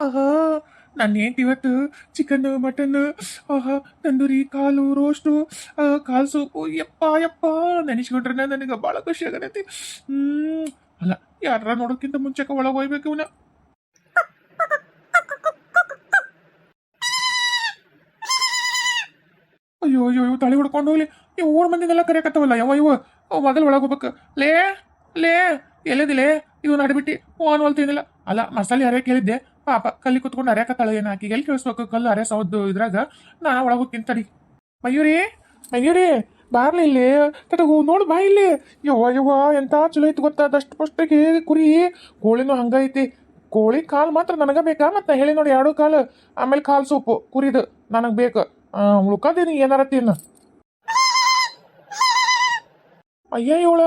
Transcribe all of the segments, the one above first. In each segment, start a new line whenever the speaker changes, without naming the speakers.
ಆಹಾ, ನಾನು ఏంటి ಇವತ್ತು ಚಿಕನ್, ಮಟನ್, ಆಹಾ, ತಂದೂರಿ, ಕಾಲು, ರೋಸ್ಟು ಕಾಲ್ ಸೂಪು, ಯಪ್ಪ ಯಪ್ಪ ನೆನೆಸ್ಕೊಂಡ್ರೆ ನನಗೆ ಭಾಳ ಖುಷಿ ಆಗತ್ತೆ. ಹ್ಮ್, ಅಲ್ಲ ಯಾರ ನೋಡೋಕ್ಕಿಂತ ಮುಂಚೆಕ ಒಳಗೆ ಹೋಗ್ಬೇಕು ಇವನ? ಅಯ್ಯೋ ಅಯ್ಯೋ ಅಯ್ಯೋ ತಳಿ ಹೊಡ್ಕೊಂಡು ಹೋಗ್ಲಿ. ನೀವು ಊರ್ ಮಂದಿನೆಲ್ಲ ಕರೆಯಕತ್ತವಲ್ಲ ಯಾವ ಇವ ಮೊದಲು ಒಳಗೆ ಹೋಗ್ಬೇಕು. ಲೇ ಲೇ ಎಲ್ಲಿದಿಲೇ ಇವನು ಅಡ್ಬಿಟ್ಟು ಓನ್ ಹೊಲ್ತಿದ್ದಿಲ್ಲ ಅಲ್ಲ, ಮಸಾಲೆ ಯಾರೇ ಕೇಳಿದ್ದೆ. ಪಾಪ ಕಲ್ಲಿ ಕುತ್ಕೊಂಡು ಅರ್ಯಾಕತ್ತಾಳ ಏನು ಆಕಿಗೆ ಎಲ್ಲಿ ಕೇಳಿಸ್ಬೇಕು ಕಲ್ಲು ಅರೆ ಸೌದ್ದು ಇದ್ರಾಗ? ನಾನು ಒಳಗೆ ತಿಂತಡಿ ತಡಿ. ಮಯೂರಿ ಮಯೂರಿ, ಬಾರ್ಲಿ ಇಲ್ಲಿ. ತಟಗು ನೋಡು ಬಾ ಇಲ್ಲಿ. ಯವ್ವ ಯವ್ವ, ಎಂತ ಚಲೋ ಐತಿ ಗೊತ್ತಾ? ದಷ್ಟು ಪಷ್ಟಕ್ಕೆ ಕುರಿ, ಕೋಳಿನೂ ಹಂಗೈತಿ ಕೋಳಿ ಕಾಲು ಮಾತ್ರ ನನಗೆ ಬೇಕಾ, ಮತ್ತೆ ಹೇಳಿ ನೋಡಿ ಎರಡು ಕಾಲು. ಆಮೇಲೆ ಕಾಲು ಸೂಪು, ಕುರಿದು ನನಗೆ ಬೇಕು. ಉಳ್ಕದೇನಿ ಏನಾರ ತಿನ್ನು. ಅಯ್ಯ ಇವಳ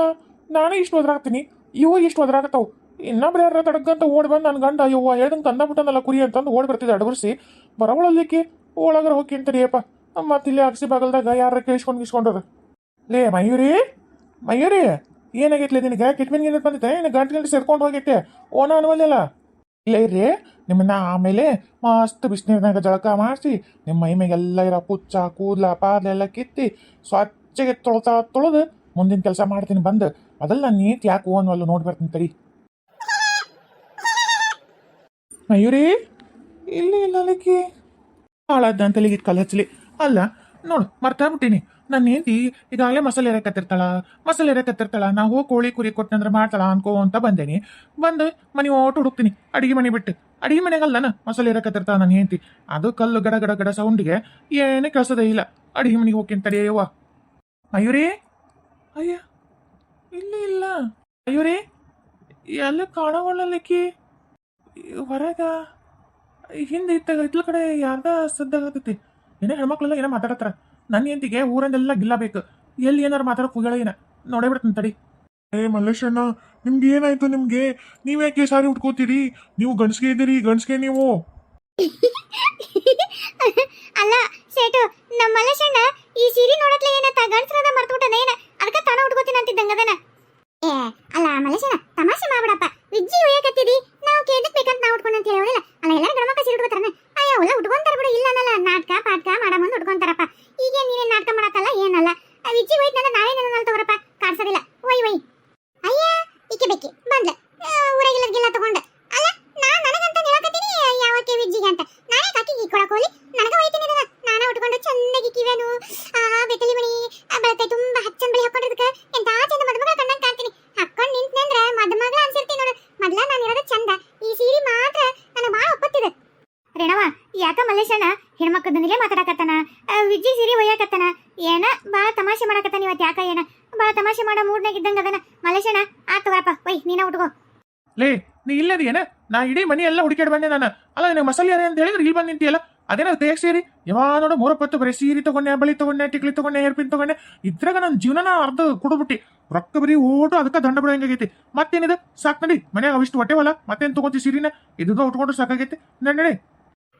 ನಾನು ಇಷ್ಟು ಒದ್ರಾಗ್ತೀನಿ. ಇವು ಇಷ್ಟು ಒದ್ರಾಗತ್ತಾವು ಇನ್ನೊಬ್ರು ಯಾರ ತಡಗಂತ ಓಡಿ ಬಂದು ನನ್ನ ಗಂಡ, ಯವ್ವ ಹೇಳ್ದಂಗೆ ತಂದ ಬಿಟ್ಟನಲ್ಲ ಕುರಿ ಅಂತಂದು ಓಡಿ ಬರ್ತಿದ್ದೆ ಅಡಬರ್ಸಿ ಬರವಳಲ್ಲಿಕ್ಕೆ ಒಳಗರ ಹೋಗಿ ಅಂತಾರಿಯಪ್ಪ ಮತ್ತೆ ಇಲ್ಲಿ ಅಗಸಿ ಬಾಗಲ್ದಾಗ ಯಾರ ಕೇಳಿಸ್ಕೊಂಡು ಗಿಸ್ಕೊಂಡ್ರ ಲೇ, ಮಯೂರಿ ಮಯೂರಿ, ಏನಾಗೈತ್ಲೆ ನಿನಗೆ? ಕಿಟ್ಮಿನ್ ಗಿಂದ ಬಂದಿತ್ತೆ ಏನು ಗಂಟು ಗಂಟೆ ಸೇರ್ಕೊಂಡು ಹೋಗಿತ್ತೆ ಓನ ಅನ್ವಲ್ಲ ಇಲ್ಲ ರೀ ನಿಮ್ಮನ್ನ ಆಮೇಲೆ ಮಸ್ತ್ ಬಿಸಿನೀರಿನಾಗ ಜಳಕ ಮಾಡಿಸಿ ನಿಮ್ಮ ಮೈ ಮೇಗೆಲ್ಲ ಇರೋ ಪುಚ್ಚ, ಕೂದಲ ಪಾದಲೆಲ್ಲ ಕಿತ್ತಿ, ಸ್ವಚ್ಛಗೆ ತೊಳ್ತಾ ತೊಳೆದು ಮುಂದಿನ ಕೆಲಸ ಮಾಡ್ತೀನಿ, ಬಂದು. ಅದೆಲ್ಲ ನೀತಿ ಯಾಕೆ ಓನ್ವಲ್ಲ ನೋಡಿ ಬರ್ತೀನಿ ತಡಿ. ಮಯೂರಿ? ಇಲ್ಲಿ ಇಲ್ಲ ಅಲ್ಲಿಕ್ಕೆ ಹಾಳಾದ ತಲೆಗೆ ಕಲ್ ಹಚ್ಚಲಿ. ಅಲ್ಲ, ನೋಡು, ಮರ್ತಾ ಬಿಟ್ಟಿನಿ. ನನ್ನ ಹೆಂಡತಿ ಈಗಾಗಲೇ ಮಸಾಲೆ ಎರಕತ್ತಿರ್ತಾಳ ಮಸಾಲೆ ಎರಕತ್ತಿರ್ತಾಳ ನಾ ಹೋಗಿ ಕೋಳಿ ಕುರಿ ಕೊಟ್ಟನಂದ್ರೆ ಮಾಡ್ತಾಳ ಅನ್ಕೋ ಅಂತ ಬಂದೇನಿ. ಬಂದು ಮನೆ ಓಟ್ ಹುಡುಕ್ತೀನಿ. ಅಡಿಗೆ ಮನೆ ಬಿಟ್ಟು. ಅಡಿಗೆ ಮನೆಗಲ್ಲನ ಮಸಾಲೆ ಎರಕತ್ತಿರ್ತಾಳ ನನ್ನ ಹೆಂಡತಿ. ಅದು ಕಲ್ಲು ಗಡ ಗಡ ಗಡ ಸೌಂಡಿಗೆ ಏನೇ ಕೆಲಸದೇ ಇಲ್ಲ. ಅಡಿಗೆ ಮನೆಗೆ ಹೋಗ್ತೀನಿ ತಡೆಯವ್ವ ಮಯೂರಿ? ಅಯ್ಯ, ಇಲ್ಲ ಇಲ್ಲ. ಮಯೂರಿ, ಎಲ್ಲ ಕಾಣವಲ್ಲಲಿಕ್ಕಿ ಹೊರಗ ಹಿಂದೆ ಇತ್ತಾಗ ಇತ್ಲ ಕಡೆ ಯಾರ್ದ ಸದ್ದಾಗತೈತಿ ಏನೇ ಹೆಣ್ಮಕ್ಳೆಲ್ಲ ಏನೋ ಮಾತಾಡತ್ತಾರ ನನ್ನ ಹೆಂಡತಿಗೆ ಊರನ್ನೆಲ್ಲ ಗಿಲ್ಲಬೇಕು ಎಲ್ಲಿ ಏನಾರು ಮಾತಾಡೋ ಕೂಗಳ ಏನ? ನೋಡೇ ಬಿಡ್ತೀನಿ ತಡಿ.
ಏ ಮಲ್ಲೇಶಣ್ಣ ನಿಮ್ಗೆ ಏನಾಯ್ತು ನಿಮ್ಗೆ? ನೀವು ಯಾಕೆ ಸಾರಿ ಉಟ್ಕೋತೀರಿ? ನೀವು ಗಂಡಸ್ಗೆ ಇದ್ದೀರಿ ಗಂಡ್ಸ್ಗೆ ನೀವು?
ಅಲ್ಲ ಸೇಟು ನಮ್ಮ ಮಲ್ಲೇಶಣ್ಣ ಈ ಸೀರೆ ನೋಡತ್ಲೆ ಏನ ಗಂಡಸ್ರದ ಮರ್ತುಬಿಟ್ಟನ ಏನ? ಅದಕ್ಕ ತಾನ ಉಟ್ಕೋತೀನಿ ಅಂತಿದ್ದಂಗದನ ಏ ಅಲ್ಲ ಮಲ್ಲೇಶಣ್ಣ ತಮಾಷೆ ಮಾಡ್ಬಿಡಪ್ಪ. ವಿಜ್ಜಿ ಒಯ್ಯಕತ್ತಿದಿ ಕೇದಕ್ ಬೇಕಂತ ನಾವು ಉಟ್ಕೊಂಡ್ ಅಂತ ಹೇಳಿಲ್ಲ ಅಲ್ಲ ಎಲ್ಲಾರು ಗಣಮಕ್ಕ ಸೀರೆ ಉಟ್ಕೋತಾರನ ಅಯ್ಯ ಅವೆಲ್ಲ ಉಟ್ಕೊಂತಾರ ಬಿಡು ಇಲ್ಲ ಅನ್ನಲ್ಲ ನಾಟಕ ಪಾಟ್ಕ ಮಾಡ ಮುಂದೆ ಉಟ್ಕೊಂತಾರಪ್ಪ ಈಗ ನೀನೇ ನಾಟಕ ಮಾಡತ್ತಲ್ಲ ಏನಲ್ಲ ಆ ವಿಜ್ಜಿ ಒಯ್ದ್ನಲ್ಲ ನಾವೇ ನನ್ನ ತಗೋರಪ್ಪ ಕಾಡ್ಸೋದಿಲ್ಲ ಒಯ್ ಒಯ್ ಅಯ್ಯ ಈಕೆ ಬೇಕಿ ಬಂದ್ಲ ಊರಾಗಿಲ್ಲದ್ಗೆಲ್ಲ ತಗೊಂಡ ಅಲ್ಲ ನಾ ನನಗಂತ ಹೇಳಕತ್ತೀನಿ ಯಾವಕ್ಕೆ ವಿಜ್ಜಿಗೆ ಅಂತ ನಾನೇ ಕಾಕಿಗೆ ಕೊಡಕ್ ಹೋಲಿ ನನಗ ಒಯ್ತೀನಿ ಇದನ್ನ ನಾನ ಉಟ್ಕೊಂಡು ಚಂದಾಗಿ ಕಿವೇನು ಆ ಬೆತ್ತಲಿ ಮಣಿ ಆ ಬೆಳತೈ ತುಂಬಾ ಹಚ್ಚನ್ ಬಳಿ ಹಾಕೊಂಡಿದ್ದಕ್ಕ ಎಂತ ಚಂದ ಮದುಮಗ ಕಣ್ಣಂಗ್ ಕಾಣ್ತೀನಿ ಹಾಕೊಂಡ್ ನಿಂತ್ನಂದ್ರ ಮದುಮಗ ಅನ್ಸಿರ್ತೀನಿ ನೋಡು ಮೊದ್ಲ ನಾನು ಇರೋದು ಚಂದ ಈ ಸೀರೆ ಮಾತ್ರ ನನಗೆ ಭಾಳ ಒಪ್ಪತ್ತಿದೆ ರೇಣವ ಯಾಕ ಮಲ್ಲೇಶಣ್ಣ ಹೆಣ್ಮಕ್ಳದನಿಗೆ ಮಾತಾಡಕತ್ತಾನ ಆ, ವಿಜ್ಜಿ ಸೀರೆ ಒಯ್ಯಾಕತ್ತಾನ ಏನ ಭಾಳ ತಮಾಷೆ ಮಾಡಕತ್ತಾನ ಇವತ್ತು ಯಾಕ ಏನ ಭಾಳ ತಮಾಷೆ ಮಾಡೋ ಮೂಡ್ನಾಗ ಇದ್ದಂಗ ಅದನ ಮಲ್ಲೇಶಣ್ಣ ಆತ್ ತಗೋರಪ್ಪ ಒಯ್ ನೀನ ಉಟ್ಕೋ
ಲೇ ನೀ ಇಲ್ಲದ ಏನ ನಾ ಇಡೀ ಮನೆ ಎಲ್ಲ ಹುಡುಕಾಡಿ ಬಂದೆ ನಾನು. ಅಲ್ಲ, ನಿನಗೆ ಮಸಾಲೆ ಅರೆ ಅಂತ ಹೇಳಿದ್ರೆ ಇಲ್ಲಿ ಬಂದು ನಿಂತಿಯಲ್ಲ? ಅದೇನೋ ದೇಹ ಸೇರಿ? ಯಾವ ನೋಡು ಮೂರಪ್ಪತ್ತು ಬರೀ ಸೀರೆ ತಗೊಂಡೆ, ಬಳಿ ತಗೊಂಡೆ, ಟಿಕ್ಲಿ ತಗೊಂಡೆ ಏರ್ಪಿನ್ ತಗೊಂಡೆ. ಇದ್ರಾಗ ನನ್ನ ಜೀವನನ ಅರ್ಧ ಕೊಡ್ಬಿಟ್ಟಿ. ರೊಕ್ಕ ಬರೀ ಓಟು, ಅದಕ್ಕೆ ದಂಡ ಬಿಡೋ ಹೆಂಗಾಗೈತಿ ಮತ್ತೇನಿದೆ? ಸಾಕು ನಡಿ. ಮನ್ಯಾಗ ಅವಿಷ್ಟು ಹೊಟ್ಟೆವಲ್ಲ? ಮತ್ತೇನು ತಗೋತಿ ಸೀರಿನ? ಇದು ಉಟ್ಕೊಂಡು ಸಾಕಾಗೈತಿ. ನಡಿ ನಡಿ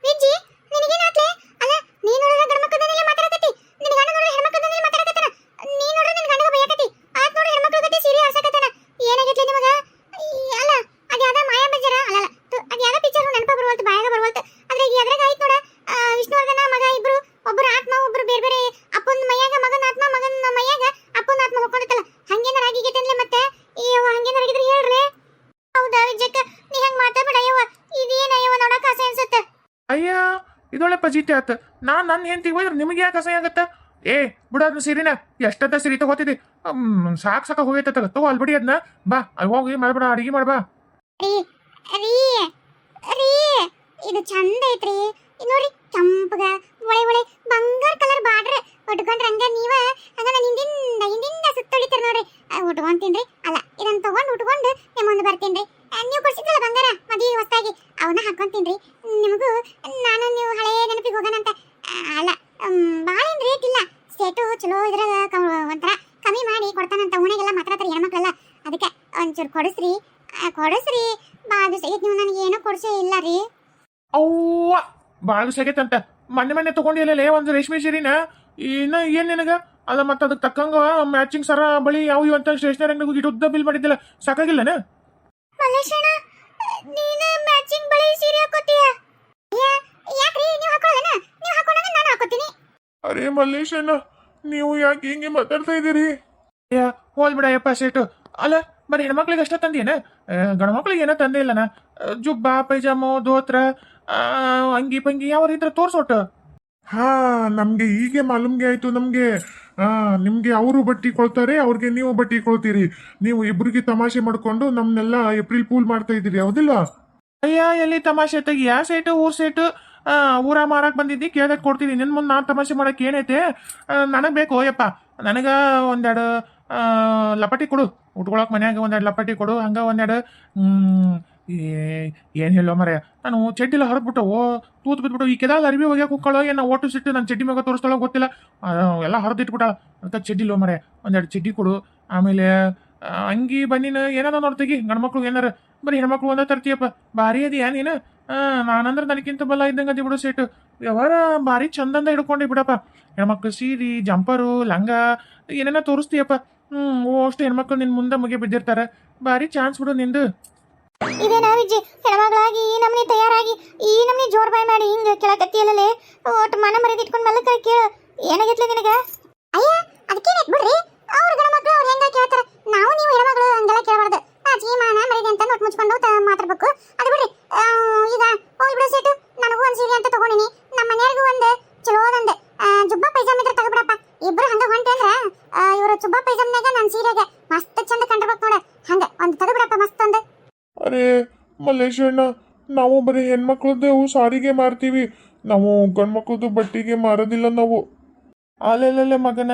ವಿಜ್ಜಿ ನಿನಗೇನಾತ್ಲೆ ಅಲ್ಲ ನೀ ನೋಡಿದ್ರೆ ಗಂಡ್ಮಕ್ಳದನಿಲ್ಲ ಮಾತಾಡಕತ್ತಿ ನಿನ್ ಗಂಡ ನೋಡಿದ್ರೆ ಹೆಣ್ಮಕ್ಳದನಿಲ್ಲ ಮಾತಾಡಕತ್ತಾನ ನೀ ನೋಡಿದ್ರೆ ನಿನ್ ಗಂಡಗ ಬೈಯಕತ್ತಿ ಆತ್ ನೋಡಿ ಹೆಣ್ಮಕ್ಳ ಗತಿ ಸೀರೆ ಹಾಸಕತ್ತಾನ ಏನಾಗೈತ್ಲೆ ನಿಮಗ ಈ, ಅಲ್ಲ ಅದ ಯಾವ್ದ ಮಾಯಾ ಬಜಾರ ಅಲ್ಲ ಅಲ್ಲ ತು- ಅದ್ ಯಾವ್ದ ಪಿಕ್ಚರ್ ನೆನಪ ಬರುವಲ್ತು ಬಾಯಾಗ ಬರುವಲ್ತು ಆದ್ರೆ ಈಗ ಎದ್ರಾಗ ಆಯ್ತು ನೋಡ ಆ, ವಿಷ್ಣುವರ್ಧನ ಮಗ ಇಬ್ರು ಒಬ್ರು ಆತ್ಮ ಒಬ್ರು ಬೇರೆ ಬೇರೆ ಅಪ್ಪನ ಮೈಯಾಗ ಮಗನ ಆತ್ಮ ಮಗನ ಮೈಯಾಗ ಅಪ್ಪನ ಆತ್ಮ ಹೋಗ್ಕೊಂಡಿತ್ತಲ್ಲ ಹಂಗೇನಾರ ಆಗಿಗೈತನ್ಲೆ ಮತ್ತೆ ಅಯ್ಯವ್ವ ಹಂಗೇನಾರ ಆಗಿದ್ರೆ ಹೇಳ್ರಿ ಹೌದಾ ವಿಜಯಕ್ಕ ನೀ ಹಂಗ ಮಾತಾಡ್ಬೇಡ ಅಯ್ಯವ್ವ ಇದೇನ ಅಯ್ಯವ್ವ ನೋಡಕ್ ಆಸೆ ಅನ್ಸುತ್ತೆ
ಅಯ್ಯ ಇದೊಳ್ಳೆ ಪಜೀತಿ ಆತ ನಾನು ನನ್ನ ಹೆಂಡತಿ ಹೋದ್ರೆ ನಿಮಗೆ ಯಾಕೆ ಅಸಹ್ಯ ಆಗತ್ತ? ಏ ಬಿಡ ಅದನ್ನ ಸೀರಿನ ಎಷ್ಟಂತ ಸೀರೆ ತಗೋತಿದ್ದಿ ಸಾಕು ಸಾಕ ಹೋಗೈತೆ ತಗೋ ಅಲ್ಬಿಡಿ ಅದನ್ನ ಬಾ ಅಲ್ಲಿ ಹೋಗಿ ಮಾಡ್ಬೇಡ ಅಡಿಗೆ ಮಾಡ್ಬಾ.
ರೀ ರೀ ರೀ ಇದು ಚಂದ ಐತ್ರಿ. ನೋಡ್ರಿ ಕೆಂಪಗ ಒಳೆ ಒಳೆ ಬಂಗಾರ ಕಲರ್ ಬಾರ್ಡ್ರ್ ಉಟ್ಕೊಂಡ್ರ ಹಂಗ ನೀವ ಹಂಗ ನಾನು ಹಿಂದಿಂದ ಹಿಂದಿಂದ ಸುತ್ತೊಳಿತೀರ ನೋಡ್ರಿ. ಅದ್ ಉಟ್ಕೊಂತೀನ್ರಿ ಅಲ್ಲ ಇದನ್ನ ತಗೊಂಡ್ ಉಟ್ಕೊಂಡು ನಿಮ್ಮ ಮುಂದೆ ಬರ್ತೀನ್ರಿ ಆ, ನೀವು ಕೊಡ್ಸಿದ್ರಲ್ಲ ಬಂಗಾರ ಮದುವೆ ಹೊಸ್ದಾಗಿ. ಅವನ್ನ ಹಾಕೊಂತೀನ್ರಿ ನಿಮಗೂ ನಾನು ನೀವು ಹಳೆ ನೆನಪಿಗೆ ಹೋಗೋಣ ಅಂತ. ಅಲ್ಲ ಭಾಳ ಏನ್ ರೇಟ್ ಇಲ್ಲ. ಸ್ಟೇಟು ಚಲೋ ಇದ್ರಾಗ ಒಂಥರ ಕಮ್ಮಿ ಮಾಡಿ ಕೊಡ್ತಾನಂತ ಓಣೆಗೆಲ್ಲ ಮಾತಾಡ್ತಾರೆ ಹೆಣ್ಮಕ್ಳೆಲ್ಲ. ಅದಕ್ಕೆ ಒಂಚೂರು ಕೊಡಿಸ್ರಿ. ಕೊಡಿಸ್ರಿ. ಬಾ ದಿವಸ ನೀವು ನನಗೆ ಏನೋ ಕೊಡಿಸೇ ಇಲ್ಲ ರೀ.
ಅವ್ವ ಭಾಳ ದಿವಸ ಆಗೈತಂತ ಮೊನ್ನೆ ಮೊನ್ನೆ ತಗೊಂಡಿಲ್ಲ ಒಂದು ರೇಷ್ಮೆ ಸೀರಿನ? ಇನ್ನ ಏನು ನಿನಗ? ಅಲ್ಲ ಮತ್ತೆ ಅದಕ್ಕೆ ತಕ್ಕಂಗ ಮ್ಯಾಚಿಂಗ್ ಸರ ಬಳಿ ಯಾವ ಇವಂತ ಅಂತ ಸ್ಟೇಷನರಿ ಅಂಗಡಿಗೆ ಹೋಗಿ ಉದ್ದ ಬಿಲ್ ಮಾಡಿದ್ದಿಲ್ಲ ಸಾಕಾಗಿಲ್ಲನ?
ಮಲ್ಲೇಶಣ್ಣ ನೀನು ಮ್ಯಾಚಿಂಗ್ ಬಳಿ ಸೀರೆ ಹಾಕೋತೀಯ
ಅರೆ ಮಲ್ಲೇಶಣ್ಣ ನೀವು ಯಾಕೆ ಹಿಂಗೆ ಮಾತಾಡ್ತಾ ಇದ್ದೀರಿ?
ಅಯ್ಯ ಹೋಲ್ ಬಿಡಯ್ಯಪ್ಪ ಸೇಟು. ಅಲ್ಲ ಬರೀ ಹೆಣ್ಮಕ್ಳಿಗೆ ಅಷ್ಟೇ ತಂದೇನ ಗಂಡ್ಮಕ್ಳಿಗೆ ಏನೋ ತಂದೆ ಇಲ್ಲನ? ಜುಬ್ಬ ಪೈಜಾಮು ಧೋತ್ರ ಆ, ಅಂಗಿ ಪಂಗಿ ಯಾವ ಇದ್ರೆ ತೋರ್ಸೋಟ.
ಹಾ ನಮ್ಗೆ ಹೀಗೆ ಮಾಲೂಮ್ಗೆ ಆಯ್ತು ನಮ್ಗೆ. ಹಾ ನಿಮ್ಗೆ ಅವರು ಬಟ್ಟಿ ಕೊಳ್ತಾರೆ ಅವ್ರಿಗೆ ನೀವು ಬಟ್ಟಿ ಕೊಳ್ತೀರಿ ನೀವು ಇಬ್ರಿಗೆ ತಮಾಷೆ ಮಾಡ್ಕೊಂಡು ನಮ್ನೆಲ್ಲ ಏಪ್ರಿಲ್ ಪೂಲ್ ಮಾಡ್ತಾ ಇದ್ದೀರಿ ಹೌದಿಲ್ಲ
ಅಯ್ಯ ಎಲ್ಲಿ ತಮಾಷೆ ತೆಗಿ ಯಾ ಸೇಟು ಊರ್ ಸೇಟು? ಊರ ಮಾರಕ್ ಬಂದಿದ್ದಿ ಕೇಳಕ್ಕೆ ಕೊಡ್ತೀನಿ. ನಿನ್ ಮುಂದೆ ನಾನು ತಮಾಷೆ ಮಾಡಕ್ ಏನೈತೆ? ನನಗೆ ಬೇಕು ಯಪ್ಪ ನನಗೆ ಒಂದೆರಡು ಲಪಾಟಿ ಕೊಡು. ಉಟ್ಕೊಳಕ್ ಮನ್ಯಾಗ ಒಂದೆರಡು ಲಪಾಟಿ ಕೊಡು. ಹಂಗ ಒಂದೆರಡು ಏನು ಹೇಳೋ ಮರೆ ನಾನು ಚಡ್ಡಿಲ್ಲ ಹೊರದ್ಬಿಟ್ಟು, ಓ, ತೂತ್ ಬಿದ್ಬಿಟ್ಟು, ಈ ಕೆದಾಲ್ ಅರಿವಿ ಹೋಗ್ಯಾಕ ಕುಕ್ಕಳೋ ಏನೋ ಓಟು ಸಿಟ್ಟು ನನ್ನ ಚಡ್ಡಿ ಮ್ಯಾಗ ತೋರಿಸ್ತಾಳೋ ಗೊತ್ತಿಲ್ಲ. ಎಲ್ಲ ಹೊರದಿಟ್ಬಿಟ್ಟ, ಅದಕ್ಕೆ ಚಡ್ಡಿಲ್ಲ ಮರೆ ಒಂದೆರಡು ಚಡ್ಡಿ ಕೊಡು. ಆಮೇಲೆ ಅಂಗಿ ಬನ್ನಿನ ಏನಾದ ನೋಡ್ತೀಗಿ ಗಂಡ್ಮಕ್ಳು ಏನಾರ, ಬರೀ ಹೆಣ್ಮಕ್ಳು ಒಂದೇ ತರ್ತೀಯಪ್ಪ. ಭಾರಿ ಅದ್ಯಾ ನೀನು? ನಾನಂದ್ರೆ ನನಗಿಂತ ಬಲ ಇದ್ದಂಗೆ ಅದಿ ಬಿಡು ಸೀಟು ವ್ಯವಹಾರ ಭಾರಿ ಚಂದಂದ ಹಿಡ್ಕೊಂಡೆ ಬಿಡಪ್ಪ. ಹೆಣ್ಮಕ್ಳು ಸೀರೆ ಜಂಪರು ಲಂಗ, ಏನೇನೋ ತೋರಿಸ್ತೀಯಪ್ಪ. ಹ್ಞೂ ಅಷ್ಟು ಹೆಣ್ಮಕ್ಳು ನಿನ್ನ ಮುಂದೆ ಮುಗಿ ಬಿದ್ದಿರ್ತಾರೆ. ಭಾರಿ ಚಾನ್ಸ್ ಬಿಡು ನಿಂದು.
ಇದೇನಾ ವಿಜಿ? ಹೆಣ್ಮಗಳಾಗಿ ಈ ನಮ್ನಿ ತಯಾರಾಗಿ, ಈ ನಮ್ನಿ ಜೋರ್ ಮಾಡಿ ಹಿಂಗ ಕೇಳಕತ್ತಿಯಲ್ಲೇ ಒಟ್ಟು ಮನ ಮರಿದ ಇಟ್ಕೊಂಡ್ ಮಲ್ಲಕ ಕೇಳ ಏನಾಗೈತ್ಲೆ ನಿನಗ ಅಯ್ಯ ಅದಕ್ಕೇನೈತ್ ಬಿಡ್ರಿ ಅವ್ರ ಗಣಮಕ್ಳು ಅವ್ರು ಹೆಂಗ ಕೇಳ್ತಾರ ನಾವು ನೀವು ಹೆಣ್ಮಕ್ಳು ಹಂಗೆಲ್ಲ ಕೇಳಬಾರ್ದು ನಾಚಿಕೆ ಮಾನ ಮರಿದೆ ಅಂತ ನೋಟ್ ಮುಚ್ಕೊಂಡು ತ- ಮಾತಾಡ್ಬೇಕು ಅದು ಬಿಡ್ರಿ ಆ, ಈಗ ಹೋಲ್ ಬಿಡು ಸೇಟು ನನಗೂ ಒಂದ್ ಸೀರೆ ಅಂತ ತಗೊಂಡಿನಿ ನಮ್ಮ ಮನೆಯವ್ರಿಗೂ ಒಂದು ಚಲೋದೊಂದು ಆ, ಜುಬ್ಬ ಪೈಜಾಮ ಇದ್ರೆ ತಗೋಬಿಡಪ್ಪ ಇಬ್ರು ಹಂಗ ಹೊಂಟೆ ಅಂದ್ರ ಇವರು ಜುಬ್ಬ ಪೈಜಾಮ್ನಾಗ ನನ್ನ ಸೀರೆಗೆ ಚಂದ ನೋಡ. ಹಂಗ ಒಂದು ಮಸ್ತ್
ಅರೆ ಮಲ್ಲೇಶಣ್ಣ ನಾವು ಬರೀ ಹೆಣ್ಮಕ್ಳದ್ದು ಸಾರಿಗೆ ಮಾರ್ತೀವಿ. ನಾವು ಗಂಡ್ಮಕ್ಳದ್ದು ಬಟ್ಟಿಗೆ ಮಾರೋದಿಲ್ಲ ನಾವು.
ಅಲ್ಲೆಲ್ಲೆಲ್ಲೆ ಮಗನ,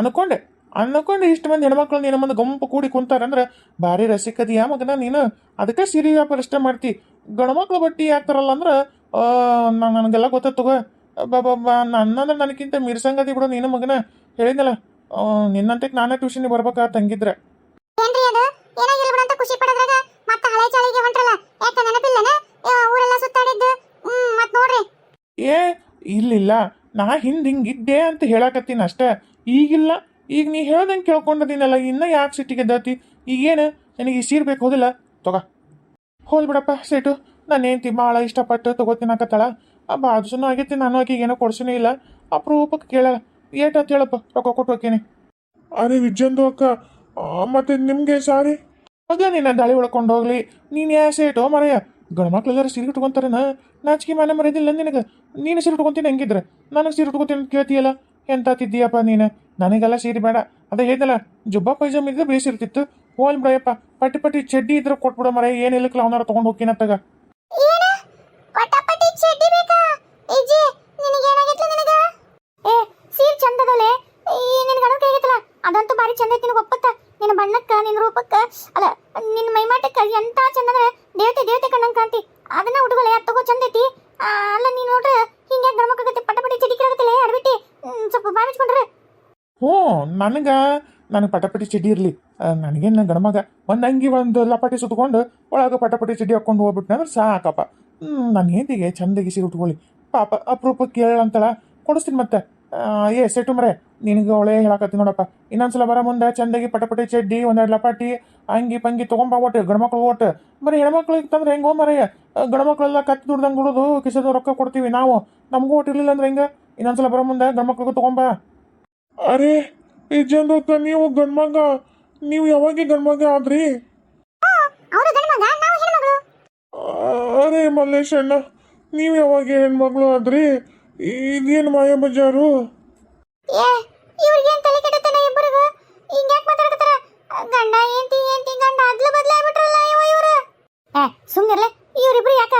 ಅನ್ಕೊಂಡೆ. ಅನ್ಕೊಂಡೆ ಇಷ್ಟು ಮಂದಿ ಹೆಣ್ಮಕ್ಳು ನಿನ್ನ ಮುಂದೆ ಗುಂಪು ಕೂಡಿ ಕುಂತಾರಂದ್ರೆ ಭಾರಿ ರಸಿಕದಿಯಾ ಮಗನ ನೀನು? ಅದಕ್ಕೆ ಸೀರೆ ವ್ಯಾಪಾರ ಅಷ್ಟೇ ಮಾಡ್ತಿ. ಗಂಡ್ಮಕ್ಳು ಬಟ್ಟಿ ಹಾಕ್ತಾರಲ್ಲ ಅಂದ್ರೆ ನಾನು ನನಗೆಲ್ಲ ಗೊತ್ತ ತಗೋ. ಬಾಬಾ ನನ್ನಂದ್ರೆ ನನಗಿಂತ ಮಿರ್ಸಂಗತಿ ಬಿಡು ನೀನು ಮಗನ. ಹೇಳಿದ್ನಲ್ಲ ನಿನ್ನಂತೆ ನಾನೇ ಟ್ಯೂಷನ್ಗೆ ಬರ್ಬೇಕಾ ತಂಗಿದ್ರೆ.
ಏನ್ರಿ ಅದು? ಏನಾಗಿಲ್ಲ ಬಿಡು ಅಂತ ಖುಷಿ ಪಡೋದ್ರಾಗ ಮತ್ತ ಹಳೆ ಚಾಳಿಗೆ ಹೊಂಟ್ರಲ್ಲ? ಯಾಕ ನೆನಪಿಲ್ಲನ? ಊರೆಲ್ಲ ಸುತ್ತಾಡಿದ್ದು? ಹ್ಮ್ ಮತ್ ನೋಡ್ರಿ.
ಏ ಇಲ್ಲಿಲ್ಲ. ನಾ ಹಿಂದೆ ಹಿಂಗಿದ್ದೆ ಅಂತ ಹೇಳಕತ್ತೀನಿ ಅಷ್ಟೇ. ಈಗಿಲ್ಲ. ಈಗ ನೀ ಹೇಳ್ದಂಗೆ ಕೇಳ್ಕೊಂಡದಿನಲ್ಲ ಇನ್ನ ಯಾಕೆ ಸಿಟ್ಟಿಗೆ ಎದ್ದತಿ ಈಗೇನು? ನನಗೆ ಈ ಸೀರೆ ಬೇಕು ಹೋದಿಲ್ಲ? ತಗ. ಹೋಲ್ ಬಿಡಪ್ಪ ಸೀಟು. ನಾನು ಹೆಂಡ್ತಿ ಭಾಳ ಇಷ್ಟಪಟ್ಟು ತಗೋತೀನಕತ್ತಾಳ ಬಾಜುನು ಆಗೈತಿ ನಾನು ಆಕಿಗೆ ಏನೋ ಕೊಡ್ಸನೇ ಇಲ್ಲ. ಅಪರೂಪಕ್ಕೆ ಕೇಳಲ್ಲ. ಏಟ್ ಅಂತ ಹೇಳಪ್ಪ ರೊಕ್ಕ ಕೊಟ್ಟು ಹೋಗ್ತೀನಿ
ಅರೆ ವಿಜಯಂದು ಅಕ್ಕ ಮತ್ತೆ ನಿಮಗೆ ಸಾರಿ?
ಮಗ ನಿನ್ನ ದಾಳಿ ಉಳ್ಕೊಂಡು ಹೋಗ್ಲಿ. ನೀನು ಯಾ ಸೇಟು ಮರೆಯ? ಎಲ್ಲರೂ ಸೀರೆ ಉಟ್ಕೊಂತಾರೆ ನಾಚಿಕೆ ಮನೆ ಮರೆಯದಿಲ್ಲ ನಿನಗೆ? ನೀನು ಸೀರೆ ಉಟ್ಕೊಂತೀನಿ ಹೆಂಗಿದ್ರೆ? ನನಗೆ ಸೀರೆ ಉಟ್ಕೊತೀನಿ ಅಂತ ಕೇಳ್ತೀಯಲ್ಲ? ಎಂತ ತಿದ್ದೀಯಪ್ಪ ನೀನು? ನನಗೆಲ್ಲ ಸೀರೆ ಬೇಡ. ಅದೇ ಹೇಳ್ದಲ್ಲ, ಜುಬ್ಬ ಪೈಜಾಮ ಇದ್ರೆ ಬೇಸಿರ್ತಿತ್ತು. ಹೋಲ್ ಬಿಡಯಪ್ಪ ಪಟ್ಟಿ ಪಟ್ಟಿ ಚಡ್ಡಿ ಇದ್ರೆ ಕೊಟ್ಬಿಡ ಮರ. ಏನಿಲ್ಲಕ್ಲ ಅವನಾರ ತೊಗೊಂಡು ಹೋಗ್ತೀನತ್ತಾಗ
ಅದಂತೂ ಭಾರಿ ಚಂದ ಐತಿ, ನಿನಗೆ ನಿನ್ನ ಬಣ್ಣಕ್ಕ, ನಿನ್ನ ರೂಪಕ್ಕ, ಅಲ್ಲ, ನಿನ್ನ ಮೈಮಾಟಕ್ಕ ಎಂತ ಚಂದ ಅಂದ್ರೆ ದೇವತೆ ದೇವತೆ ಕಣ್ಣಂಗ್ ಕಾಂತಿ ಅದನ್ನ ಹುಡುಗಲೆ ಅದು ತಗೋ ಚಂದ ಐತಿ. ಅಲ್ಲ, ನೀನು ನೋಡ್ರೆ, ಹಿಂಗೆ ಗಣಮಕ್ಕಳಗತ್ತೆ ಪಟಪಟಿ ಚಡ್ಡಿ ಕಿರಾಗತ್ತಲೆ ಅಡ್ಬಿಟ್ಟಿ ಸ್ವಲ್ಪ ಬಾಯಿ ಮುಚ್ಕೊಂಡ್ರೆ.
ಹ್ಞೂ, ನನಗೆ ನನಗೆ ಪಟಪಟಿ ಚಡಿ ಇರಲಿ. ನನಗೇನು ಗಣಮಗ ಒಂದು ಅಂಗಿ, ಒಂದು ಲಪಾಟಿ ಸುತ್ಕೊಂಡು ಒಳಗೆ ಪಟಪಟಿ ಚಡ್ಡಿ ಹಾಕ್ಕೊಂಡು ಹೋಗ್ಬಿಟ್ನೆ ಅಂದ್ರೆ ಸಾಕಪ್ಪ. ನನ್ನ ಹೆಂಡತಿಗೆ ಚಂದಾಗಿ ಸೀರೆ ಉಟ್ಕೊಳ್ಳಿ. ಪಾಪ ಅಪರೂಪಕ್ಕೆ ಕೇಳಂತಳ ಕೊಡಿಸ್ತೀನಿ ಮತ್ತೆ. ಏ ಸೆಟ್ಟು ಮರೆ ನಿನಗೆ ಒಳ್ಳೆ ಹೇಳಕತ್ತಿ ನೋಡಪ್ಪ. ಇನ್ನೊಂದ್ಸಲ ಬರೋ ಮುಂದೆ ಚಂದಾಗಿ ಪಟಪಟಿ ಚಡ್ಡಿ ಒಂದೆರಡು ಲಪಾಟಿ ಅಂಗಿ ಪಂಗಿ ತೊಗೊಂಬ ಒಟ್ಟು ಗಣಮಕ್ಳು ಒಟ್ಟು ಬರೀ ಹೆಣ್ಮಕ್ಳಿಗೆ ತಂದ್ರೆ ಹೆಂಗೋ ಮರೆಯ ಗಣಮಕ್ಳೆಲ್ಲ ಕತ್ತಿ ದುಡ್ದಂಗೆ ಬಿಡೋದು ಕಿಸದ ರೊಕ್ಕ ಕೊಡ್ತೀವಿ ನಾವು. ನಮಗೂ ಒಟ್ಟು ಇರಲಿಲ್ಲ ಅಂದ್ರೆ ಹೆಂಗೆ? ಇನ್ನೊಂದ್ಸಲ ಬರೋ ಮುಂದೆ ಗಣಮಕ್ಳಿಗೂ ತೊಗೊಂಬ.
ಅರೆ ಈ ಅಕ್ಕ ನೀವು ಗಂಡ್ಮಗ ನೀವು ಯಾವಾಗ ಗಂಡ್ಮಗ ಆದ್ರಿ?
ಅವರು ಮಲ್ಲೇಶ್ ನಾವು ಹೆಣ್ಮಗಳು.
ಆ, ಅರೆ ಮಲ್ಲೇಶಣ್ಣ ನೀವು ಯಾವಾಗ ಹೆಣ್ಮಗಳು ಆದ್ರಿ? ಇದೇನು ಮಾಯ ಬಜಾರು?
ಏ ಇವ್ರಿಗೇನ್ ತಲೆ ಕೆಟ್ಟತನ ಇಬ್ಬರಿಗೂ? ಹಿಂಗ್ ಯಾಕೆ ಮಾತಾಡಕತ್ತಾರ? ಗಂಡ ಏಂತಿ ಏಂತಿ ಗಂಡ ಅದ್ಲು ಬದ್ಲಾಗ್ಬಿಟ್ರಲ್ಲ ಇವ ಇವ್ರು. ಏ ಸುಮ್ನಿರ್ಲೆ ಇವ್ರಿಬ್ರು ಯಾಕ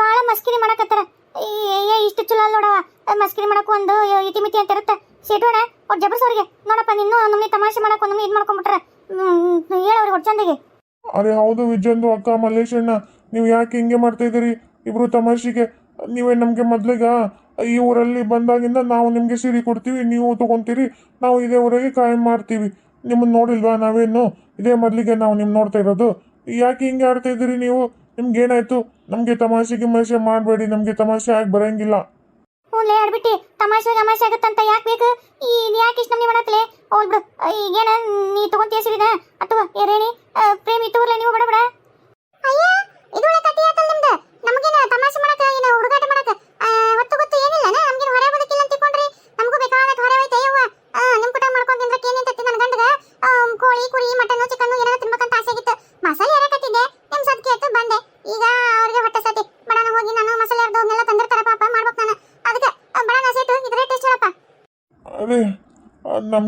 ಬಾಳ ಮಸ್ಕಿರಿ ಮಾಡಕತ್ತಾರ? ಏ ಇಷ್ಟು ಚಲೋ ಅಲ್ಲ ನೋಡವ ಮಸ್ಕಿರಿ ಮಾಡಕ್ ಒಂದು ಇತಿ ಮಿತಿ ಅಂತ ಇರುತ್ತೆ. ಸೇಟೋಣ ಅವ್ರು ಜಬರ್ಸೋರಿಗೆ ನೋಡಪ್ಪ ನಿನ್ನೂ ನಮ್ನಿ ತಮಾಷೆ ಮಾಡಕ್ ಒಂದು ಇದು ಮಾಡ್ಕೊಂಡ್ಬಿಟ್ರ ಹೇಳವ್ರಿಗೆ ಹೊಟ್ಟು ಚಂದಿಗೆ
ಅರೆ ಹೌದು ವಿಜಯಂದು ಅಕ್ಕ ಮಲ್ಲೇಶಣ್ಣ ನೀವು ಯಾಕೆ ಹಿಂಗೆ ಮಾಡ್ತಾ ಇದ್ದೀರಿ ಇಬ್ರು ತಮಾಷೆಗೆ ನೀವೇ ನಮಗೆ ಮೊದ್ಲಿಗ? ಈ ಊರಲ್ಲಿ ಬಂದಾಗಿಂದ ನಾವು ನಿಮಗೆ ಸೀರೆ ಕೊಡ್ತೀವಿ ನೀವು ತಗೊಂತೀರಿ ನಾವು ಇದೇ ಊರಿಗೆ ಕಾಯಂ ಮಾಡ್ತೀವಿ. ನಿಮ್ಮನ್ನ ನೋಡಿಲ್ವಾ ನಾವೇನು? ಇದೇ ಮೊದಲಿಗೆ ನಾವು ನಿಮ್ಮ ನೋಡ್ತಾ ಇರೋದು. ಯಾಕೆ ಹಿಂಗೆ ಆಡ್ತಾ ಇದ್ದೀರಿ ನೀವು? ನಿಮ್ಗೆ ಏನಾಯ್ತು? ನಮಗೆ ತಮಾಷೆ ಗಿಮಾಷೆ ಮಾಡಬೇಡಿ ನಮಗೆ ತಮಾಷೆ ಆಗಿ ಬರೋಂಗಿಲ್ಲ.
ಹ್ಞೂ ಆಡ್ಬಿಟ್ಟಿ ತಮಾಷೆ ಗಮಾಷೆ ಆಗುತ್ತಂತ ಯಾಕೆ ಬೇಕು? ಈ ಯಾಕೆ ಇಷ್ಟು ನಮ್ನಿ ಮಾಡತ್ತಲೆ ಹೋಲ್ ಬಿಡು ಈಗೇನ ನೀ ತಗೊಂತೀಯ ಸಿರಿನ? ಅಥವಾ ಏರೇನಿ ಪ್ರೇಮಿ ತೋರ್ಲೆ ನೀವು ಬಡ ಬಡ. ಅಯ್ಯ ಇದು ಕಥೆ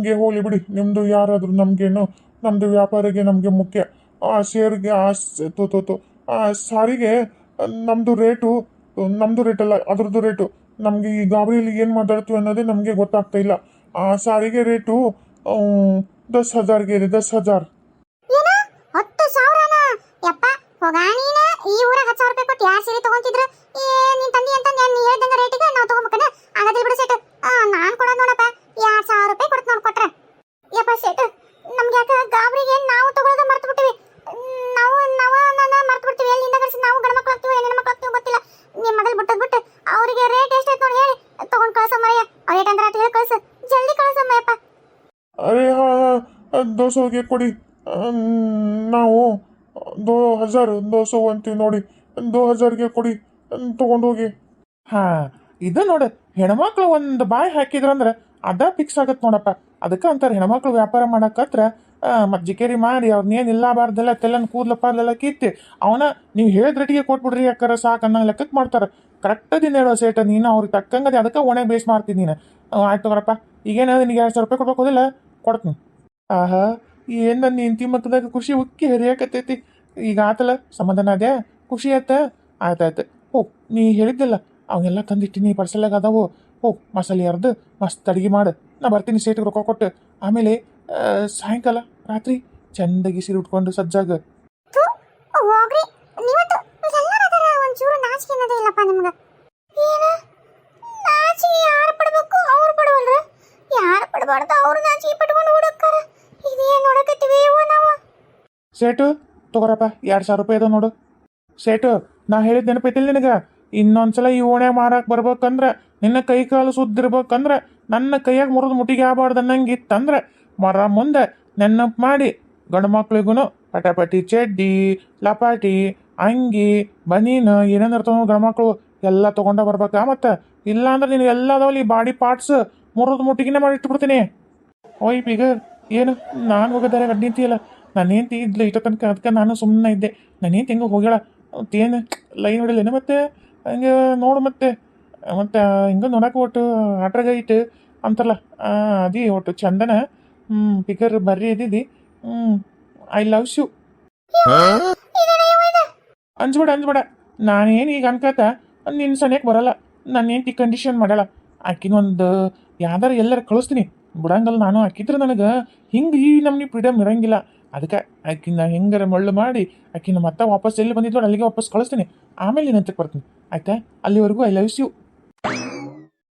ನಮಗೆ
ಹೋಲಿ ಬಿಡಿ. ನಿಮ್ಮದು ಯಾರಾದರೂ ನಮಗೇನು ನಮ್ಮದು ವ್ಯಾಪಾರಿಗೆ ನಮಗೆ ಮುಖ್ಯ. ಆ ಶೇರ್ಗೆ ಆ ತೋ ತೋ ಆ ಸಾರಿಗೆ ನಮ್ಮದು ರೇಟು ನಮ್ಮದು ರೇಟ್ ಅಲ್ಲ, ಅದ್ರದ್ದು ರೇಟು ನಮಗೆ ಈ ಗಾಬರಿಯಲ್ಲಿ ಏನು ಮಾತಾಡ್ತೀವಿ ಅನ್ನೋದೇ ನಮಗೆ ಗೊತ್ತಾಗ್ತಾ ಇಲ್ಲ. ಆ ಸಾರಿಗೆ ರೇಟು ದಸ್ ಹಜಾರ್ಗೆ ಇದೆ, ದಸ್ ಹಜಾರ್.
ಹತ್ತು ನೀನ. ಈ ಊರಾಗ ಹತ್ತು ಸಾವಿರ ರೂಪಾಯಿ ಕೊಟ್ಟು ಯಾರು ಸೀರೆ ತಗೊಂತಿದ್ರು? ಏ, ನಿನ್ ತಂದಿ ಅಂತ ನೀ ಹೇಳ್ದಂಗ ರೇಟಿಗೆ ನಾವು ತಗೊಂಬೇಕನ? ಆಗದಿಲ್ಲ ಬಿಡು ಸೇಟ್ ನಾನ್ ಕೊಡೋದು ನೋಡಪ್ಪ ಎರಡ್ ಸಾವಿರ ರೂಪಾಯಿ ಕೊಡ್ತು ನೋಡ್ ಕೊಟ್ರ ಯಪ್ಪ ಸೇಟ್ ನಮ್ಗೆ ಯಾಕ ಗಾಬರಿಗೆ ನಾವು ತಗೊಳ್ಳೋದ ಮರ್ತು ಬಿಟ್ಟಿವಿ ನಾವು ನಾವು ನನ್ನ ಮರ್ತು ಬಿಡ್ತೀವಿ ಎಲ್ಲಿಂದ ಕಳ್ಸಿ ನಾವು ಗಂಡ ಮಕ್ಳು ಆಗ್ತೀವಿ ಹೆಣ್ಣು ಮಕ್ಳು ಆಗ್ತೀವಿ ಗೊತ್ತಿಲ್ಲ ನಿಮ್ಮ ಮೊದಲು ಬಿಟ್ಟದ್ ಬಿಟ್ಟು ಅವರಿಗೆ ರೇಟ್ ಎಷ್ಟೈತೆ ನೋಡಿ ಹೇಳಿ ತಗೊಂಡ್ ಕಳ್ಸ ಮರಯ್ಯ ಅವ್ರ ರೇಟ್ ಅಂದ್ರೆ ಹೇಳಿ ಕಳ್ಸು ಜಲ್ದಿ ಕಳ್ಸಮ್ಮಯ್ಯಪ್ಪ
ಅರೆ ದೋ ಕೊಡಿ. ನಾವು ದೋ, ಹಜಾರ್ ದೋ ಸೌ ಅಂತೀವಿ ನೋಡಿ. ದೋ, ಹಜಾರ್ಗೆ ಕೊಡಿ. ತೊಗೊಂಡು ಹೋಗಿ
ಹಾ, ಇದು ನೋಡ, ಹೆಣ್ಮಕ್ಳು ಒಂದು ಬಾಯಿ ಹಾಕಿದ್ರಂದ್ರೆ ಅದ ಫಿಕ್ಸ್ ಆಗತ್ ನೋಡಪ್ಪ. ಅದಕ್ಕೆ ಅಂತಾರೆ ಹೆಣ್ಮಕ್ಳು ವ್ಯಾಪಾರ ಮಾಡಕತ್ರ ಮತ್ತು ಜಿಕೇರಿ ಮಾಡಿ ಅವ್ರನ್ನೇನು ಇಲ್ಲಬಾರ್ದೆಲ್ಲ ತೆಲ್ಲನ್ ಕೂದ್ಲಪ್ಪ ಅದೆಲ್ಲ ಕಿತ್ತಿ. ಅವನ, ನೀವು ಹೇಳಿದ ರೇಟಿಗೆ ಕೊಟ್ಬಿಡ್ರಿ ಯಾಕಾರ ಸಾಕು ಅನ್ನೋ ಲೆಕ್ಕಕ್ಕೆ ಮಾಡ್ತಾರೆ. ಕರೆಕ್ಟ್ ದಿನ ಹೇಳೋ ಸೇಟ, ನೀನು ಅವ್ರಿಗೆ ತಕ್ಕಂಗದೆ, ಅದಕ್ಕೆ ಒಣೆ ಬೇಸ್ ಮಾಡ್ತೀನಿ ನೀನು. ಆಯ್ತು ತಗೋರಪ್ಪ. ಈಗೇನು ನಿನಗೆ ಎರಡು ಸಾವಿರ ರೂಪಾಯಿ ಕೊಡ್ಬೇಕು ಕೊಡ್ತೀನಿ. ಆಹಾ, ಏನು ನನ್ನ ಹೆಂಡತಿ ಮಕ್ಕದಾಗ ಖುಷಿ ಉಕ್ಕಿ ಹರಿಯಾಕತ್ತೈತಿ? ಈಗ ಆತಲ್ಲ ಸಮಾಧಾನ ಅದೇ ಖುಷಿ ಆತ? ಆಯ್ತಾಯ್ತು ಓ, ನೀ ಹೇಳಿದ್ದಲ್ಲ ಅವನ್ನೆಲ್ಲ ತಂದಿಟ್ಟಿನಿ ಪರ್ಸಲ್ಲಾಗ ಅದಾವು. ಓ, ಮಸಾಲೆ ಅರ್ದು, ಮಸ್ತ್ ಅಡಿಗೆ ಮಾಡು. ನಾ ಬರ್ತೀನಿ ಸೇಟಿಗೆ ರೊಕ್ಕ ಕೊಟ್ಟು. ಆಮೇಲೆ ಸಾಯಂಕಾಲ, ರಾತ್ರಿ, ಚಂದಾಗಿ ಸೀರೆ ಉಟ್ಕೊಂಡು ಸಜ್ಜಾಗ.
ಹೋಗ್ರಿ ನಾಚಿಕೆ ಪಟ್ಕೊಂಡು ಹುಡುಕ್ಕಾರ ಇದೇನ್ ನೋಡಕತ್ತೀವಿ ಇವ ನಾವು
ಸೇಟು, ತಗೋರಪ್ಪ, ಎರಡು ಸಾವಿರ ರೂಪಾಯಿ ಅದ ನೋಡು. ಸೇಟು, ನಾ ಹೇಳಿದ ನೆನಪೈತಿಲ್ಲ ನಿನಗೆ? ಇನ್ನೊಂದ್ಸಲ ಈ ಓಣೆ ಮಾರಕ್ಕೆ ಬರ್ಬೇಕಂದ್ರೆ, ನಿನ್ನ ಕೈ ಕಾಲು ಸುದ್ದಿರ್ಬೇಕಂದ್ರೆ, ನನ್ನ ಕೈಯಾಗ ಮುರಿದು ಮುಟ್ಟಿಗೆ ಆಗ್ಬಾರ್ದು ಅನ್ನಂಗೆ ಇತ್ತಂದ್ರೆ ಮರ ಮುಂದೆ ನೆನಪು ಮಾಡಿ, ಗಂಡು ಮಕ್ಳಿಗೂ ಪಟಾಪಟಿ ಚಡ್ಡಿ, ಲಪಾಟಿ, ಅಂಗಿ, ಬನೀನು, ಏನೇನು ಇರ್ತಾವ ಗಂಡು ಮಕ್ಕಳು ಎಲ್ಲ ತೊಗೊಂಡ ಬರ್ಬೇಕಾ. ಮತ್ತೆ ಇಲ್ಲಾಂದ್ರೆ ನೀನು ಎಲ್ಲ ಅದಾವಲ್ಲಿ ಬಾಡಿ ಪಾರ್ಟ್ಸ್ ಮುರಿದು ಮುಟ್ಟಿಗೆನೆ ಮಾಡಿ ಇಟ್ಬಿಡ್ತೀನಿ ಓಯ್ ಬೀಗ ಏನು? ನಾನು ಹೋಗೋದಾರೆ ಗಡ್ಡಿ ಅಂತೀಯಲ್ಲ ನಾನು ಹೆಂಡ್ತಿ ಇದ್ಲು ಇಷ್ಟ ತನಕ ಅದಕ್ಕೆ ನಾನು ಸುಮ್ಮನೆ ಇದ್ದೆ. ನಾನೇನು ತಿಂಗ ಹೆಂಗೆ ಹೋಗ್ಯಾಳ. ತೇನು ಲೈನ್ ಹೊಡಿಲೇನು ಮತ್ತೆ? ಹಂಗೆ ನೋಡು ಮತ್ತೆ. ಮತ್ತೆ ಹಿಂಗೆ ನೋಡಕ್ಕೆ ಒಟ್ಟು ಆಟ್ರಾಗ ಇಟ್ಟು ಅಂತಾರಲ್ಲ ಅದೇ ಒಟ್ಟು ಚಂದನ. ಹ್ಞೂ ಪಿಕರ್ ಬರ್ರಿ ಇದ್ದಿದ್ದಿ ಹ್ಞೂ ಐ ಲವ್ ಯು ಅಂಜ್ಬೇಡ ಅಂಜ್ಬೇಡ. ನಾನೇನು ಈಗ ಅನ್ಕೋತ ನಿನ್ನ ಸನಿಯಕ್ಕೆ ಬರಲ್ಲ. ನಾನೇನು ಕಂಡೀಷನ್ ಮಾಡಲ್ಲ ಆಕಿನ ಒಂದು ಯಾವ್ದಾರ ಎಲ್ಲರ ಕಳಿಸ್ತೀನಿ. ಬಿಡಂಗಲ್ಲ ನಾನು ಹಾಕಿದ್ರೆ ನನಗೆ ಹಿಂಗೆ ಈ ನಮ್ನಿ ಫ್ರೀಡಮ್ ಇರಂಗಿಲ್ಲ. ಅದಕ್ಕೆ ಆಕಿನ ಹೆಂಗಾರ ಮಳ್ಳು ಮಾಡಿ ಆಕಿನ ಮತ್ತೆ ವಾಪಸ್ ಎಲ್ಲಿ ಬಂದಿದ್ದು ಅಲ್ಲಿಗೆ ವಾಪಸ್ ಕಳಿಸ್ತೀನಿ. ಆಮೇಲೆ ನಿನ್ನ ಹತ್ರಕ್ಕೆ ಬರ್ತೀನಿ. ಆಯ್ತಾ? ಅಲ್ಲಿವರೆಗೂ ಐ ಲವ್ಸ್ ಯು